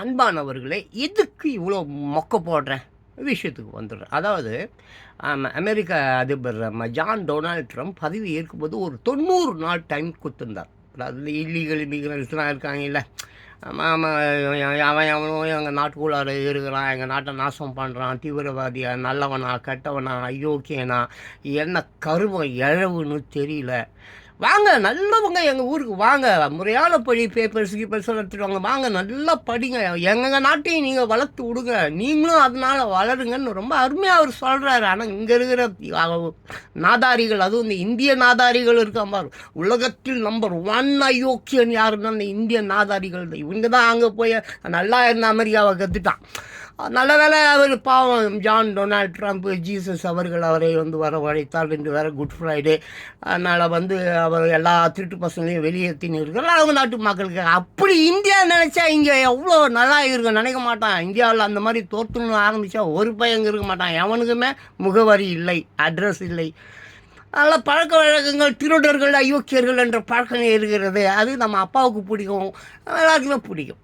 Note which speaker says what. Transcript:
Speaker 1: அன்பானவர்களே எதுக்கு இவ்வளோ மொக்க போடுறேன் விஷயத்துக்கு வந்துடுறேன் அதாவது அமெரிக்க அதிபர் நம்ம ஜான் டொனால்ட் ட்ரம்ப் பதவி ஏற்கும்போது ஒரு தொண்ணூறு நாள் டைம் கொடுத்துருந்தார். அதாவது இல்லீகல் இமிகிரன்ஸ்லாம் இருக்காங்கல்ல. ஆமாம் அவன் அவனும் எங்கள் நாட்டுக்குள்ளார இருக்கிறான் எங்கள் நாட்டை நாசம் பண்ணுறான் தீவிரவாதியா நல்லவனா கெட்டவனா அயோக்கியனா என்ன கருவம் எழவுன்னு தெரியல. வாங்க நல்லவங்க எங்கள் ஊருக்கு வாங்க. முறையான படி பேப்பர்ஸ் கீப்பர்ஸ் எடுத்துட்டு வாங்க. வாங்க நல்லா படிங்க. எங்கள் நாட்டையும் நீங்கள் வளர்த்து விடுங்க. நீங்களும் அதனால வளருங்கன்னு ரொம்ப அருமையாக அவர் சொல்கிறாரு ஆனால் இங்கே இருக்கிற நாதாரிகள் அதுவும் இந்த இந்திய நாதாரிகள் இருக்கான் பாரு. உலகத்தில் நம்பர் ஒன் அயோக்கியன் யாருன்னா இந்த இந்திய நாதாரிகள் இவங்க தான் அங்கே போய் நல்லா இருந்த அமெரிக்காவை கற்றுட்டான் நல்ல வேலை அவர் பாவம். ஜான் டொனால்ட் ட்ரம்ப் ஜீசஸ் அவர்கள் அவரை வந்து வரவழைத்தார் என்று வேறு குட் ஃப்ரைடே. அதனால் வந்து அவர் எல்லா திருட்டு பசங்களையும் வெளியேற்றின்னு இருக்கிறார் அவங்க நாட்டு மக்களுக்கு அப்படி இந்தியா நினச்சா இங்கே எவ்வளோ நல்லா இருக்கும் நினைக்க மாட்டான். இந்தியாவில் அந்த மாதிரி தோற்றுன்னு ஆரம்பித்தா ஒரு பையன் இருக்க மாட்டான். எவனுக்குமே முகவரி இல்லை அட்ரஸ் இல்லை. நல்ல பழக்க வழக்கங்கள் திருடர்கள் அயோக்கியர்கள் என்ற பழக்கம் இருக்கிறது. அது நம்ம அப்பாவுக்கு பிடிக்கும் எல்லாருக்குமே பிடிக்கும்.